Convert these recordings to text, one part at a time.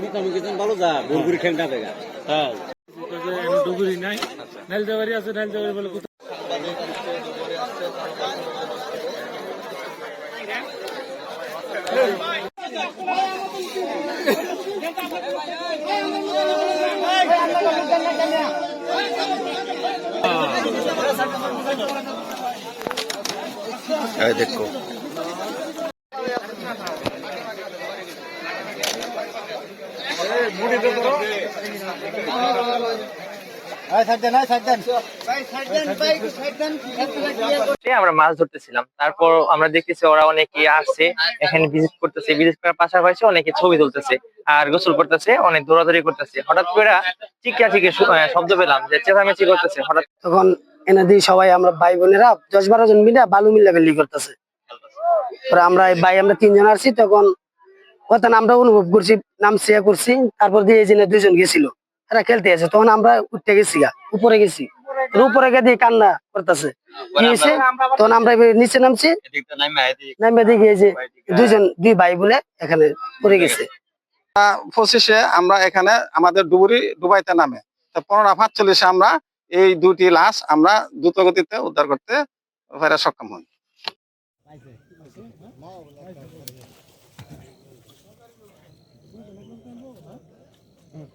মোটামুটি ভালো যা বুরবুরি খেলটা দেখা। হ্যাঁ। ডুগুরি নাই। নাইলদাবাড়ি আছে নাইলদাবাড়ি বলে কোথায় এই দেখো এ আমরা মাছ ধরতেছিলাম। তারপর আমরা দেখতেছি ওরা অনেকে আসছে এখানে ভিজিট করতেছে। ভিজিট করার পাশাপাশি অনেকে ছবি তুলতেছে আর গোসল করতেছে অনেক দৌড়াদৌড়ি করতেছে। হঠাৎ করে চিকিয়া চিকি শব্দ পেলাম যে চেঁচামেচি করতেছে। হঠাৎ তখন এনাদি সবাই আমরা ভাই বোনেরা দশ বারো জন মিলে বালু মিল্লা বেলি করতেছে। আমরা ভাই আমরা তিনজন আসছি তখন কথা আমরা অনুভব করছি নাম শেয়ার করছি। তারপর দিয়ে এই যে না দুইজন গেছিল। এরা খেলতে আছে তখন আমরা উঠতে গেছি গা উপরে গেছি। উপরে গিয়ে দিয়ে কান্না করতেছে। কি হয়েছে? তখন আমরা নিচে নামছি নামে দেখি এই দুইজন দুই ভাই বোনে এখানে পড়ে গেছে। পঁচিশে আমরা এখানে আমাদের ডুবুরি ডুবাইতে নামে। তো পনেরো পাঁচচল্লিশে আমরা এই দুটি লাশ আমরা দ্রুত গতিতে উদ্ধার করতে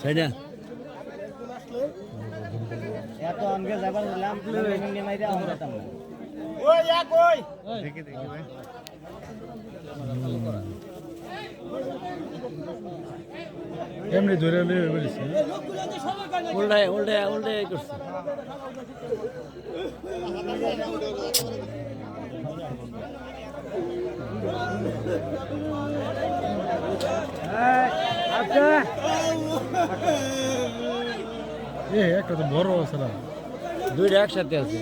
সাইডা সাইডা এত আনকে যাবার দিলাম মিনিমাম মাইরা আমরা যেতাম না এমনি ধরে লয়ে বলেছে উল্টায় উল্টায় উল্টায় করছে। এ একটা তো বড় আছে না। দুইটা একসাথে আছে।